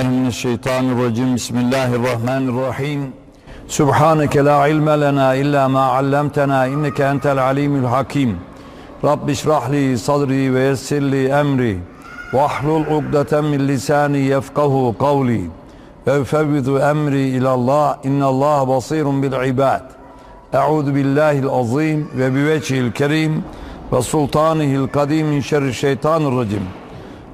billahi mineşşeytanirracim. Bismillahirrahmanirrahim. Subhaneke la ilme lena illa ma allamtena inneke entel alimul hakim. Rabbi şrah li sadri ve yessir li emri. Ve ahlul ugdeten min lisani yefkahu kavli. Ve fevvidu emri ilallah. İnnallah basirun bil ibad. Euzu billahil azim ve bi vecihil kerim ve sultanihil kadim min şerri şeytanirracim.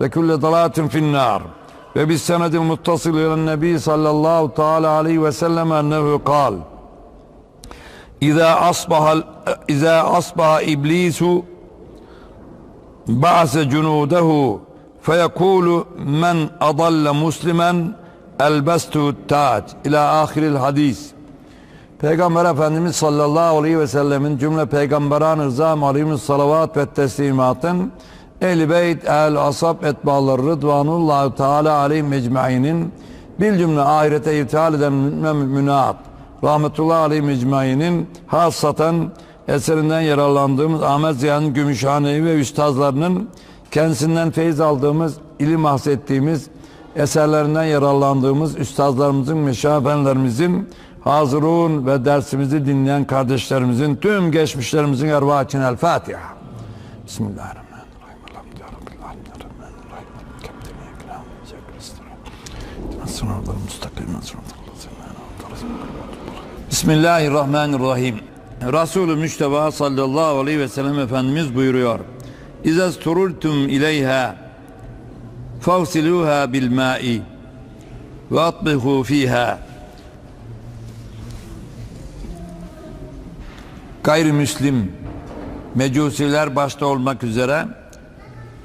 وكل ضلالة في النار وبالسند المتصل إلى النبي صلى الله تعالى عليه وسلم أنه قال إذا أصبح, إذا أصبح إبليس بعث جنوده فيقول من أضل مسلما elbestu taat ila ahiril hadis. Peygamber Efendimiz sallallahu aleyhi ve sellemin cümle peygamberan rıza malimün salavat ve teslimatın Ehl-i Beyt, Ehl-i Asab, Etbaları, Rıdvanullah Teala aleyhi mecmainin bil cümle ahirete irtihal eden müminat, rahmetullahi aleyhi mecmainin hassaten eserinden yararlandığımız Ahmet Ziya'nın Gümüşhanevi ve üstazlarının kendisinden feyiz aldığımız, ilim bahsettiğimiz, eserlerinden yararlandığımız üstazlarımızın, meşafenlerimizin, hazırun ve dersimizi dinleyen kardeşlerimizin, tüm geçmişlerimizin ervah için El Fatiha. Bismillahirrahmanirrahim. Bismillahirrahmanirrahim. Resulü Müşteba sallallahu aleyhi ve sellem Efendimiz buyuruyor. İzaz turultum ileyha fagsiluha bil ma'i ve atbihu fiha gayrimüslim mecusiler başta olmak üzere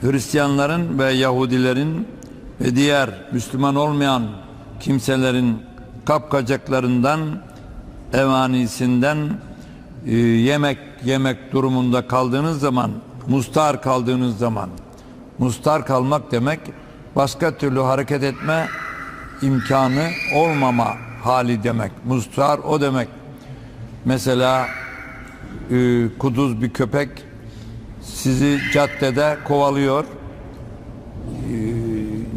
Hristiyanların ve Yahudilerin ve diğer Müslüman olmayan kimselerin kapkacaklarından evanisinden e, yemek yemek durumunda kaldığınız zaman mustar kaldığınız zaman mustar kalmak demek başka türlü hareket etme imkanı olmama hali demek. Mustar o demek. Mesela e, kuduz bir köpek sizi caddede kovalıyor.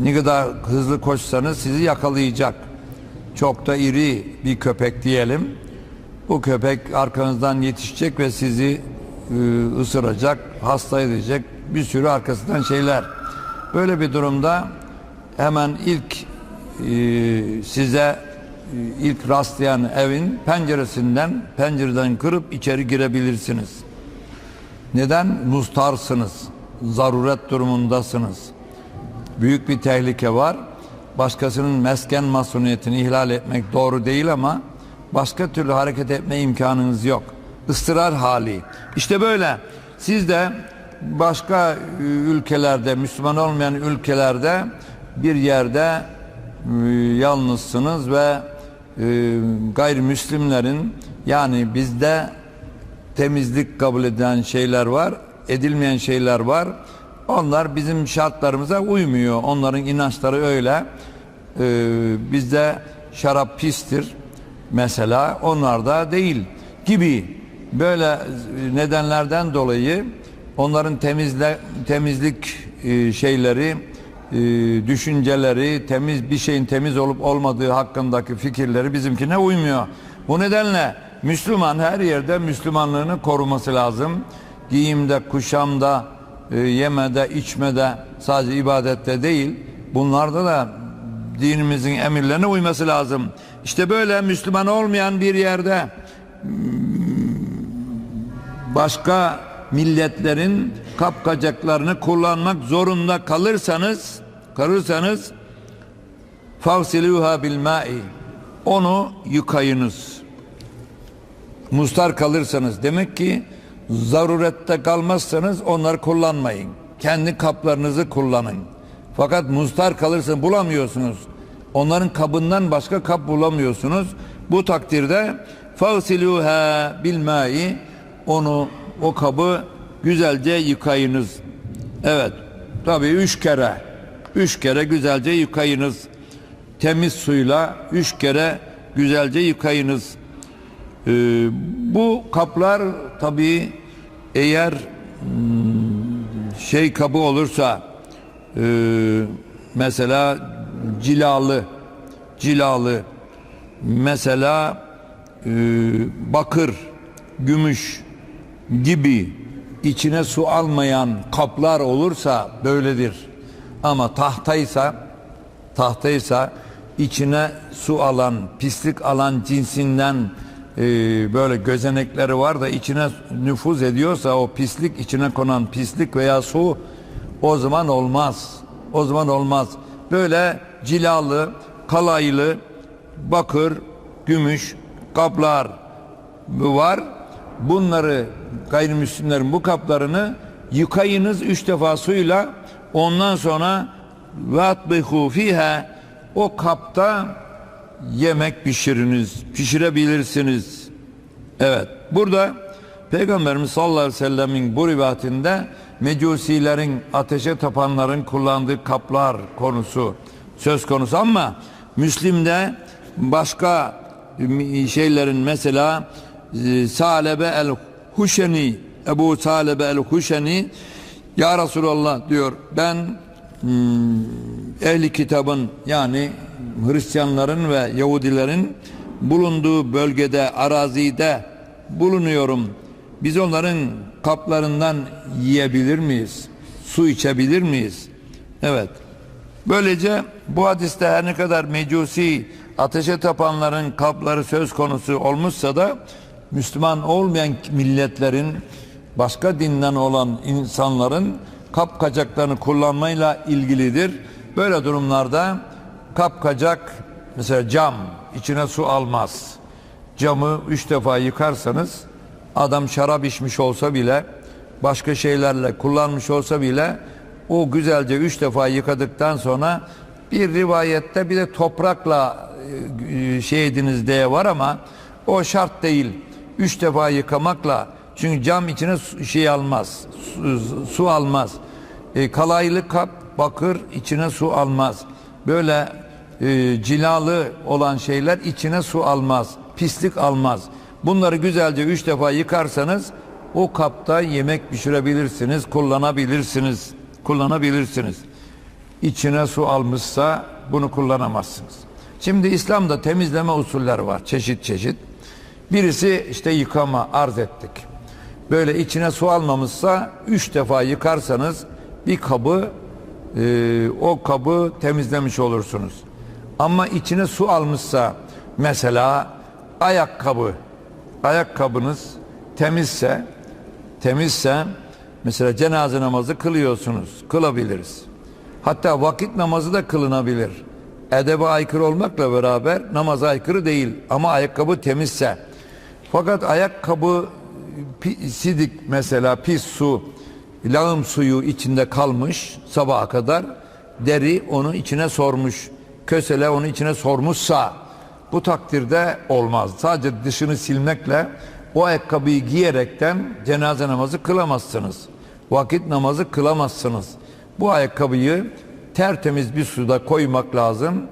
Ne kadar hızlı koşsanız sizi yakalayacak. Çok da iri bir köpek diyelim. Bu köpek arkanızdan yetişecek ve sizi e, ısıracak, hasta edecek bir sürü arkasından şeyler. Böyle bir durumda hemen ilk e, size e, ilk rastlayan evin penceresinden pencereden kırıp içeri girebilirsiniz. Neden? Mustarsınız. Zaruret durumundasınız. Büyük bir tehlike var. Başkasının mesken masumiyetini ihlal etmek doğru değil ama başka türlü hareket etme imkanınız yok. Istırar hali. İşte böyle. Siz de başka ülkelerde, Müslüman olmayan ülkelerde bir yerde e, yalnızsınız ve e, gayrimüslimlerin yani bizde temizlik kabul edilen şeyler var, edilmeyen şeyler var. Onlar bizim şartlarımıza uymuyor. Onların inançları öyle. Ee, bizde şarap pistir mesela. Onlarda değil gibi böyle nedenlerden dolayı onların temizle, temizlik e, şeyleri e, düşünceleri temiz bir şeyin temiz olup olmadığı hakkındaki fikirleri bizimkine uymuyor. Bu nedenle Müslüman her yerde Müslümanlığını koruması lazım. Giyimde, kuşamda, e, yemede, içmede, sadece ibadette değil. Bunlarda da dinimizin emirlerine uyması lazım. İşte böyle Müslüman olmayan bir yerde başka milletlerin kapkacaklarını kullanmak zorunda kalırsanız kalırsanız favsiluha bil ma'i onu yıkayınız. Mustar kalırsanız demek ki zarurette kalmazsanız onları kullanmayın. Kendi kaplarınızı kullanın. Fakat mustar kalırsa bulamıyorsunuz. Onların kabından başka kap bulamıyorsunuz. Bu takdirde fagsiluha bil mai onu o kabı güzelce yıkayınız. Evet. Tabii üç kere. Üç kere güzelce yıkayınız. Temiz suyla üç kere güzelce yıkayınız. Ee, bu kaplar tabii eğer hmm, şey kabı olursa e, mesela cilalı cilalı mesela e, bakır gümüş gibi içine su almayan kaplar olursa böyledir. Ama tahtaysa tahtaysa içine su alan, pislik alan cinsinden e, böyle gözenekleri var da içine nüfuz ediyorsa o pislik içine konan pislik veya su o zaman olmaz. O zaman olmaz. Böyle cilalı, kalaylı, bakır, gümüş kaplar var. Bunları gayrimüslimlerin bu kaplarını yıkayınız üç defa suyla ondan sonra ve atbihu fiha o kapta yemek pişiriniz, pişirebilirsiniz. Evet, burada Peygamberimiz sallallahu aleyhi ve sellemin bu rivayetinde mecusilerin, ateşe tapanların kullandığı kaplar konusu söz konusu ama Müslim'de başka şeylerin mesela e, Salebe el Huşeni Ebu Salebe el Huşeni Ya Resulallah diyor ben ehli kitabın yani Hristiyanların ve Yahudilerin bulunduğu bölgede arazide bulunuyorum. Biz onların kaplarından yiyebilir miyiz? Su içebilir miyiz? Evet. Böylece bu hadiste her ne kadar mecusi ateşe tapanların kapları söz konusu olmuşsa da Müslüman olmayan milletlerin başka dinden olan insanların kap kacaklarını kullanmayla ilgilidir. Böyle durumlarda kap kacak mesela cam içine su almaz. Camı üç defa yıkarsanız adam şarap içmiş olsa bile başka şeylerle kullanmış olsa bile o güzelce üç defa yıkadıktan sonra bir rivayette bir de toprakla e, şey ediniz diye var ama o şart değil. Üç defa yıkamakla çünkü cam içine şey almaz. Su, su almaz. E, kalaylı kap bakır içine su almaz. Böyle e, cilalı olan şeyler içine su almaz. Pislik almaz. Bunları güzelce üç defa yıkarsanız o kapta yemek pişirebilirsiniz, kullanabilirsiniz. Kullanabilirsiniz. İçine su almışsa bunu kullanamazsınız. Şimdi İslam'da temizleme usulleri var çeşit çeşit. Birisi işte yıkama arz ettik. Böyle içine su almamışsa üç defa yıkarsanız bir kabı e, o kabı temizlemiş olursunuz. Ama içine su almışsa mesela ayakkabı ayakkabınız temizse temizse mesela cenaze namazı kılıyorsunuz. Kılabiliriz. Hatta vakit namazı da kılınabilir. Edebe aykırı olmakla beraber namaza aykırı değil ama ayakkabı temizse. Fakat ayakkabı sidik mesela pis su, lağım suyu içinde kalmış sabaha kadar deri onu içine sormuş. Kösele onu içine sormuşsa bu takdirde olmaz. Sadece dışını silmekle o ayakkabıyı giyerekten cenaze namazı kılamazsınız. Vakit namazı kılamazsınız. Bu ayakkabıyı tertemiz bir suda koymak lazım.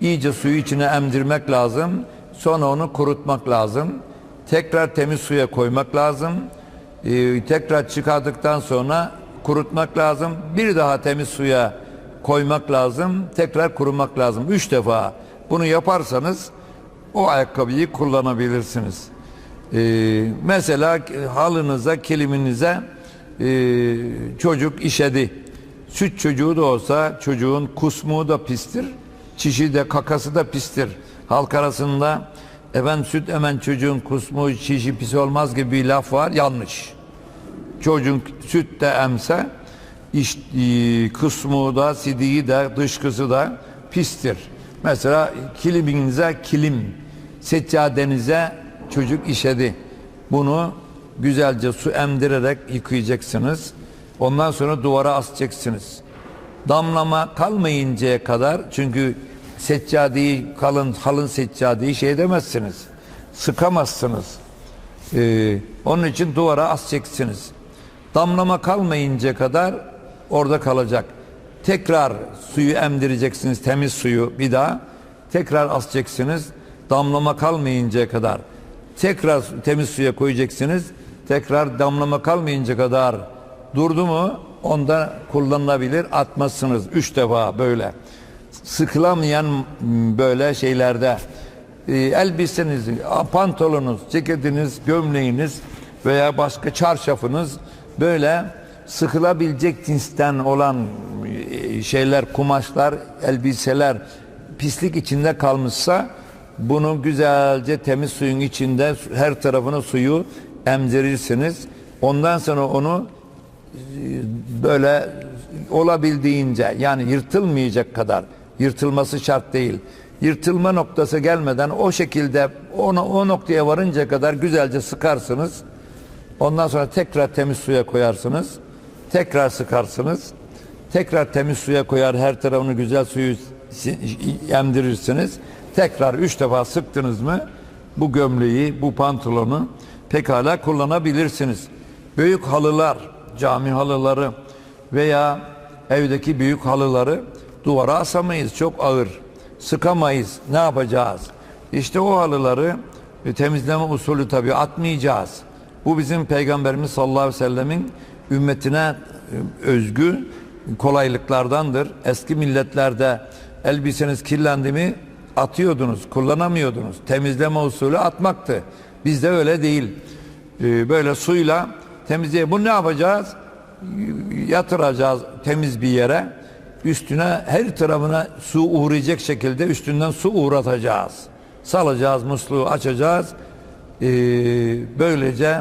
İyice suyu içine emdirmek lazım. Sonra onu kurutmak lazım. Tekrar temiz suya koymak lazım. Ee, tekrar çıkardıktan sonra kurutmak lazım. Bir daha temiz suya koymak lazım. Tekrar kurumak lazım. Üç defa bunu yaparsanız o ayakkabıyı kullanabilirsiniz. Ee, mesela halınıza, kiliminize e, çocuk işedi. Süt çocuğu da olsa çocuğun kusmuğu da pistir. Çişi de kakası da pistir. Halk arasında efendim süt emen çocuğun kusmuğu çişi pis olmaz gibi bir laf var. Yanlış. Çocuğun süt de emse iş, e, kusmuğu da sidiği de dışkısı da pistir. Mesela kiliminize kilim, seccadenize çocuk işedi. Bunu güzelce su emdirerek yıkayacaksınız. Ondan sonra duvara asacaksınız. Damlama kalmayıncaya kadar çünkü seccadeyi kalın kalın seccadeyi şey edemezsiniz. Sıkamazsınız. Ee, onun için duvara aseceksiniz. Damlama kalmayınca kadar orada kalacak. Tekrar suyu emdireceksiniz temiz suyu bir daha. Tekrar asacaksınız. Damlama kalmayıncaya kadar. Tekrar temiz suya koyacaksınız. Tekrar damlama kalmayınca kadar durdu mu onda kullanılabilir atmazsınız. Üç defa böyle. Sıkılamayan böyle şeylerde e, elbiseniz, pantolonunuz, ceketiniz, gömleğiniz veya başka çarşafınız böyle sıkılabilecek cinsten olan e, şeyler, kumaşlar, elbiseler pislik içinde kalmışsa bunu güzelce temiz suyun içinde her tarafına suyu emzirirsiniz. Ondan sonra onu e, böyle olabildiğince yani yırtılmayacak kadar yırtılması şart değil. Yırtılma noktası gelmeden o şekilde onu o noktaya varınca kadar güzelce sıkarsınız. Ondan sonra tekrar temiz suya koyarsınız. Tekrar sıkarsınız. Tekrar temiz suya koyar her tarafını güzel suyu si- emdirirsiniz. Tekrar üç defa sıktınız mı bu gömleği, bu pantolonu pekala kullanabilirsiniz. Büyük halılar, cami halıları veya evdeki büyük halıları duvara asamayız. Çok ağır. Sıkamayız. Ne yapacağız? İşte o halıları e, temizleme usulü tabii atmayacağız. Bu bizim Peygamberimiz sallallahu aleyhi ve sellemin ümmetine e, özgü kolaylıklardandır. Eski milletlerde elbiseniz kirlendi mi atıyordunuz, kullanamıyordunuz. Temizleme usulü atmaktı. Bizde öyle değil. Ee, böyle suyla temizleye. Bu ne yapacağız? Yatıracağız temiz bir yere. Üstüne her tarafına su uğrayacak şekilde üstünden su uğratacağız. Salacağız musluğu açacağız. Ee, böylece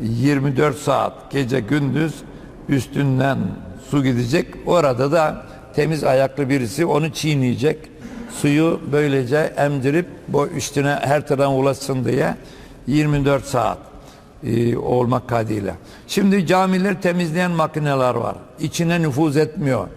24 saat gece gündüz üstünden su gidecek. Orada da temiz ayaklı birisi onu çiğneyecek. Suyu böylece emdirip bu üstüne her tarafına ulaşsın diye 24 saat e, olmak kaydıyla. Şimdi camiler temizleyen makineler var. İçine nüfuz etmiyor.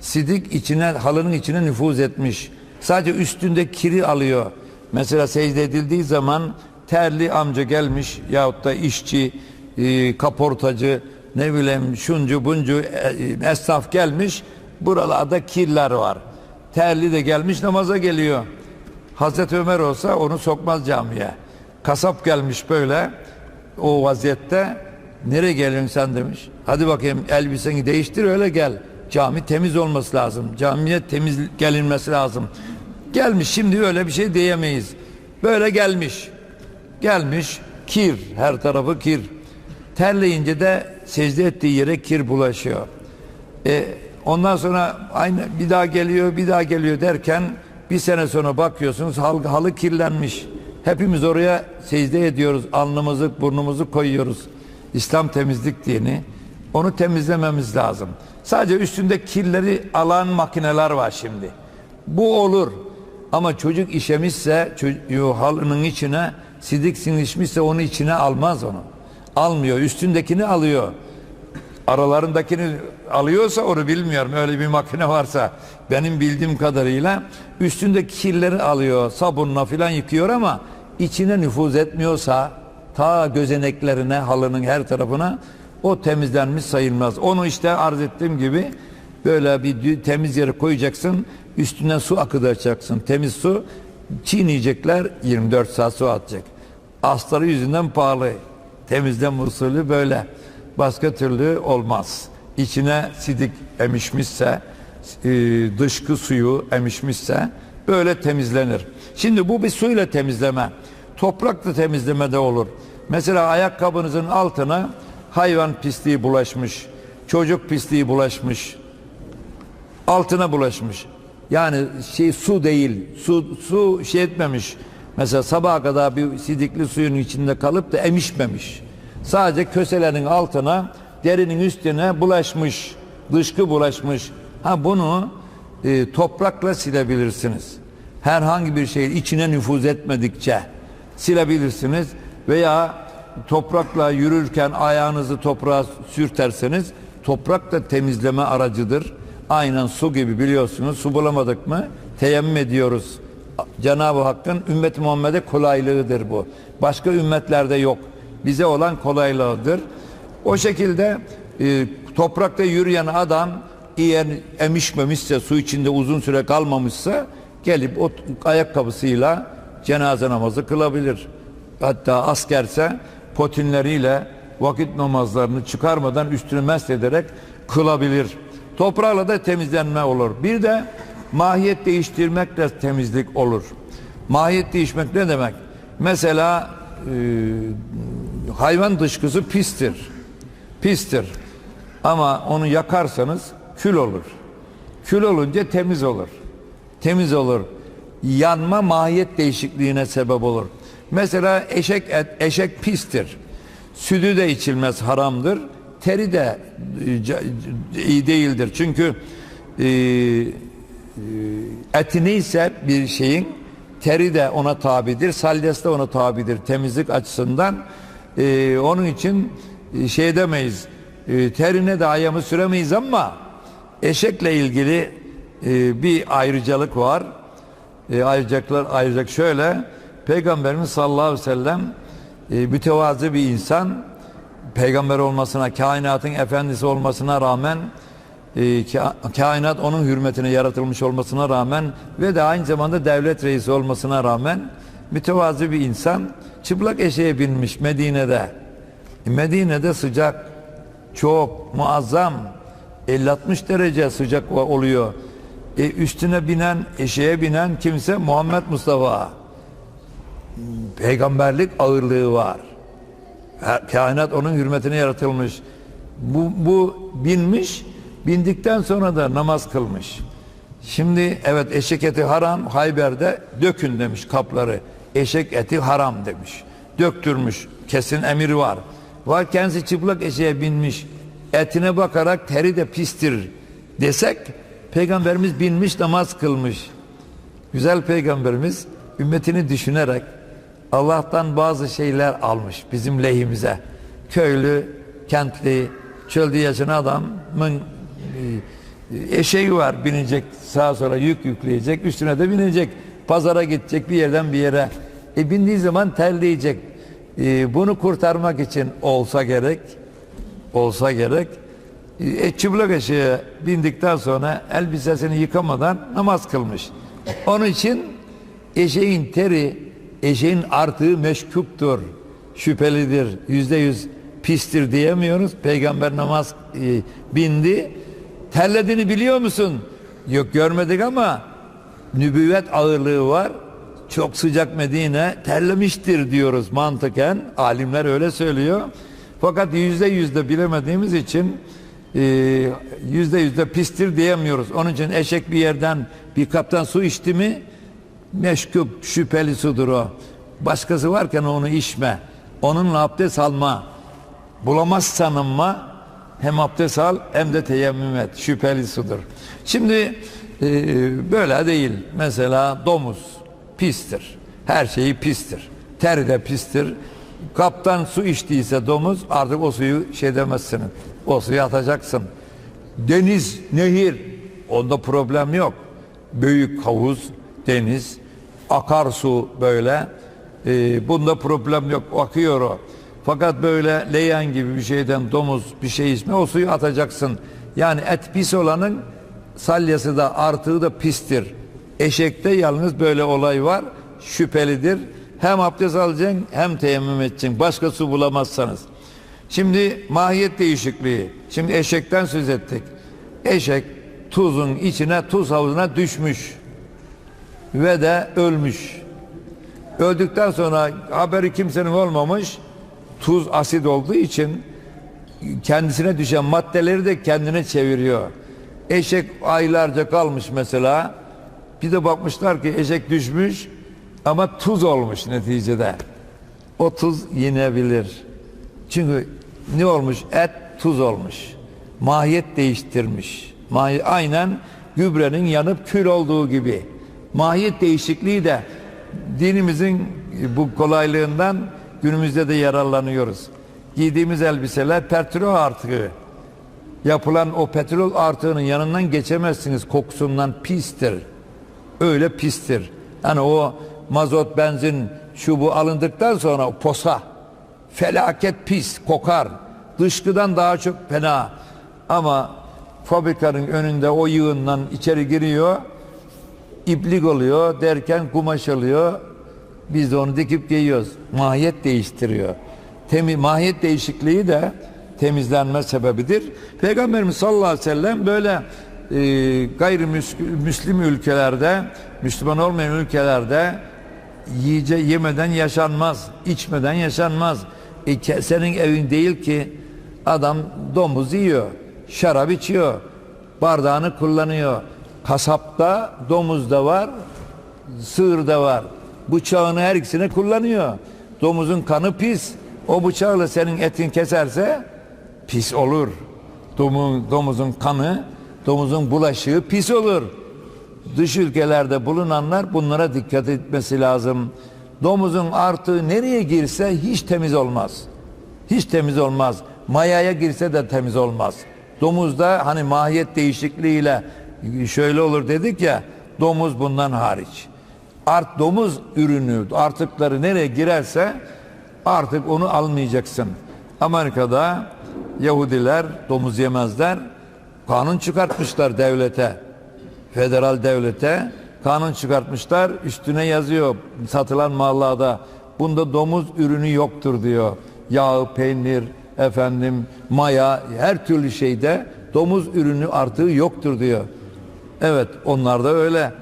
Sidik içine halının içine nüfuz etmiş. Sadece üstünde kiri alıyor. Mesela secde edildiği zaman terli amca gelmiş yahut da işçi, e, kaportacı, ne bileyim şuncu buncu e, esnaf gelmiş. Buralarda kirler var. Terli de gelmiş namaza geliyor. Hazreti Ömer olsa onu sokmaz camiye. Kasap gelmiş böyle o vaziyette nereye geliyorsun sen demiş. Hadi bakayım elbiseni değiştir öyle gel. Cami temiz olması lazım. Camiye temiz gelinmesi lazım. Gelmiş şimdi öyle bir şey diyemeyiz. Böyle gelmiş. Gelmiş kir her tarafı kir. Terleyince de secde ettiği yere kir bulaşıyor. E, ondan sonra aynı bir daha geliyor bir daha geliyor derken bir sene sonra bakıyorsunuz halı, halı kirlenmiş. Hepimiz oraya secde ediyoruz. Alnımızı burnumuzu koyuyoruz. İslam temizlik dini. Onu temizlememiz lazım. Sadece üstünde kirleri alan makineler var şimdi. Bu olur. Ama çocuk işemişse çocuğu halının içine sidik sinişmişse onu içine almaz onu. Almıyor. Üstündekini alıyor aralarındakini alıyorsa onu bilmiyorum. Öyle bir makine varsa benim bildiğim kadarıyla üstündeki kirleri alıyor, sabunla filan yıkıyor ama içine nüfuz etmiyorsa ta gözeneklerine, halının her tarafına o temizlenmiş sayılmaz. Onu işte arz ettiğim gibi böyle bir temiz yere koyacaksın, üstüne su akıtacaksın. Temiz su çiğneyecekler 24 saat su atacak. Astarı yüzünden pahalı. Temizleme usulü böyle. Başka türlü olmaz. İçine sidik emişmişse, e, dışkı suyu emişmişse böyle temizlenir. Şimdi bu bir suyla temizleme. Toprakla temizleme de olur. Mesela ayakkabınızın altına hayvan pisliği bulaşmış, çocuk pisliği bulaşmış, altına bulaşmış. Yani şey su değil, su su şey etmemiş. Mesela sabaha kadar bir sidikli suyun içinde kalıp da emişmemiş. Sadece köselenin altına, derinin üstüne bulaşmış, dışkı bulaşmış. Ha bunu e, toprakla silebilirsiniz. Herhangi bir şeyin içine nüfuz etmedikçe silebilirsiniz veya toprakla yürürken ayağınızı toprağa sürterseniz toprak da temizleme aracıdır. Aynen su gibi biliyorsunuz su bulamadık mı teyemmüm ediyoruz. Cenab-ı Hakk'ın ümmet Muhammed'e kolaylığıdır bu. Başka ümmetlerde yok. Bize olan kolaylığıdır. O şekilde e, toprakta yürüyen adam eğer emişmemişse, su içinde uzun süre kalmamışsa gelip o ayakkabısıyla cenaze namazı kılabilir. Hatta askerse potinleriyle vakit namazlarını çıkarmadan üstüne mest ederek kılabilir. Toprağla da temizlenme olur. Bir de mahiyet değiştirmekle temizlik olur. Mahiyet değişmek ne demek? Mesela e, hayvan dışkısı pistir. Pistir. Ama onu yakarsanız kül olur. Kül olunca temiz olur. Temiz olur. Yanma mahiyet değişikliğine sebep olur. Mesela eşek et, eşek pistir. Sütü de içilmez haramdır. Teri de e, iyi değildir. Çünkü e, eti neyse bir şeyin teri de ona tabidir, salyası da ona tabidir temizlik açısından. Ee, onun için e, şey demeyiz, e, terine de ayağımı süremeyiz ama eşekle ilgili e, bir ayrıcalık var. E, ayrıcalıklar ayrıcak şöyle, Peygamberimiz sallallahu aleyhi ve sellem e, mütevazı bir insan, peygamber olmasına, kainatın efendisi olmasına rağmen e, kainat onun hürmetine yaratılmış olmasına rağmen ve de aynı zamanda devlet reisi olmasına rağmen mütevazı bir insan çıplak eşeğe binmiş Medine'de. E, Medine'de sıcak çok muazzam 50-60 derece sıcak oluyor. E, üstüne binen, eşeğe binen kimse Muhammed Mustafa. Peygamberlik ağırlığı var. Kainat onun hürmetine yaratılmış. Bu, bu binmiş Bindikten sonra da namaz kılmış. Şimdi evet eşek eti haram Hayber'de dökün demiş kapları. Eşek eti haram demiş. Döktürmüş. Kesin emir var. Var kendisi çıplak eşeğe binmiş. Etine bakarak teri de pistir desek peygamberimiz binmiş namaz kılmış. Güzel peygamberimiz ümmetini düşünerek Allah'tan bazı şeyler almış bizim lehimize. Köylü, kentli, çölde yaşayan adamın e, eşeği var binecek sağa sola yük yükleyecek üstüne de binecek. Pazara gidecek bir yerden bir yere. E bindiği zaman terleyecek. E, bunu kurtarmak için olsa gerek olsa gerek. E, çıplak eşeğe bindikten sonra elbisesini yıkamadan namaz kılmış. Onun için eşeğin teri eşeğin artığı meşkuptur şüphelidir yüzde yüz pistir diyemiyoruz peygamber namaz e, bindi terlediğini biliyor musun? Yok görmedik ama nübüvvet ağırlığı var. Çok sıcak Medine terlemiştir diyoruz mantıken. Alimler öyle söylüyor. Fakat yüzde yüzde bilemediğimiz için e, yüzde yüzde pistir diyemiyoruz. Onun için eşek bir yerden bir kaptan su içti mi meşkup şüpheli sudur o. Başkası varken onu içme. Onunla abdest alma. Bulamazsan ama hem abdest al hem de teyemmüm et. Şüpheli sudur. Şimdi e, böyle değil. Mesela domuz pistir. Her şeyi pistir. Ter de pistir. Kaptan su içtiyse domuz artık o suyu şey demezsin. O suyu atacaksın. Deniz, nehir onda problem yok. Büyük havuz, deniz, akarsu böyle. E, bunda problem yok. Akıyor o. Fakat böyle leyan gibi bir şeyden domuz bir şey içme o suyu atacaksın. Yani et pis olanın salyası da artığı da pistir. Eşekte yalnız böyle olay var. Şüphelidir. Hem abdest alacaksın hem teyemmüm edeceksin. Başka su bulamazsanız. Şimdi mahiyet değişikliği. Şimdi eşekten söz ettik. Eşek tuzun içine tuz havuzuna düşmüş. Ve de ölmüş. Öldükten sonra haberi kimsenin olmamış tuz asit olduğu için kendisine düşen maddeleri de kendine çeviriyor. Eşek aylarca kalmış mesela. Bir de bakmışlar ki eşek düşmüş ama tuz olmuş neticede. O tuz yenebilir. Çünkü ne olmuş? Et tuz olmuş. Mahiyet değiştirmiş. Mahi, aynen gübrenin yanıp kül olduğu gibi. Mahiyet değişikliği de dinimizin bu kolaylığından Günümüzde de yararlanıyoruz. Giydiğimiz elbiseler petrol artığı. Yapılan o petrol artığının yanından geçemezsiniz. Kokusundan pistir. öyle pistir. Yani o mazot, benzin, şu bu alındıktan sonra posa felaket pis kokar. Dışkıdan daha çok fena. Ama fabrikanın önünde o yığından içeri giriyor. İplik oluyor derken kumaş oluyor. Biz de onu dikip giyiyoruz. Mahiyet değiştiriyor. Temi, mahiyet değişikliği de temizlenme sebebidir. Peygamberimiz sallallahu aleyhi ve sellem böyle e, gayrimüslim ülkelerde, Müslüman olmayan ülkelerde yiyece yemeden yaşanmaz, içmeden yaşanmaz. E, senin evin değil ki adam domuz yiyor, şarap içiyor, bardağını kullanıyor. Kasapta domuz da var, sığır da var. Bıçağını her ikisini kullanıyor. Domuzun kanı pis. O bıçakla senin etin keserse pis olur. Domu- domuzun kanı, domuzun bulaşığı pis olur. Dış ülkelerde bulunanlar bunlara dikkat etmesi lazım. Domuzun artığı nereye girse hiç temiz olmaz. Hiç temiz olmaz. Mayaya girse de temiz olmaz. Domuzda hani mahiyet değişikliğiyle şöyle olur dedik ya domuz bundan hariç. Art domuz ürünü artıkları nereye girerse artık onu almayacaksın. Amerika'da Yahudiler domuz yemezler. Kanun çıkartmışlar devlete federal devlete kanun çıkartmışlar. Üstüne yazıyor satılan mallada bunda domuz ürünü yoktur diyor. Yağ, peynir, efendim maya her türlü şeyde domuz ürünü artığı yoktur diyor. Evet onlar da öyle.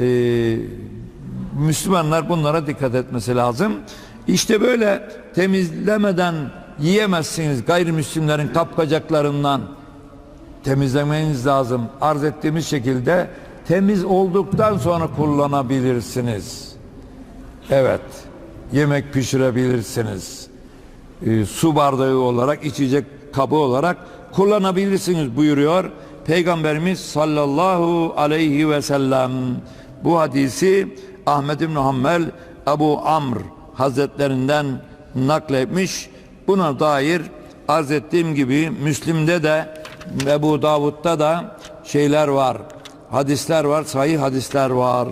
Ee, Müslümanlar bunlara dikkat etmesi lazım. İşte böyle temizlemeden yiyemezsiniz gayrimüslimlerin kapkacaklarından temizlemeniz lazım. Arz ettiğimiz şekilde temiz olduktan sonra kullanabilirsiniz. Evet. Yemek pişirebilirsiniz. Ee, su bardağı olarak, içecek kabı olarak kullanabilirsiniz buyuruyor Peygamberimiz sallallahu aleyhi ve sellem. Bu hadisi Ahmed İbn Hanbel Ebu Amr Hazretlerinden nakletmiş. Buna dair arz ettiğim gibi Müslim'de de Ebu Davud'da da şeyler var. Hadisler var, sahih hadisler var.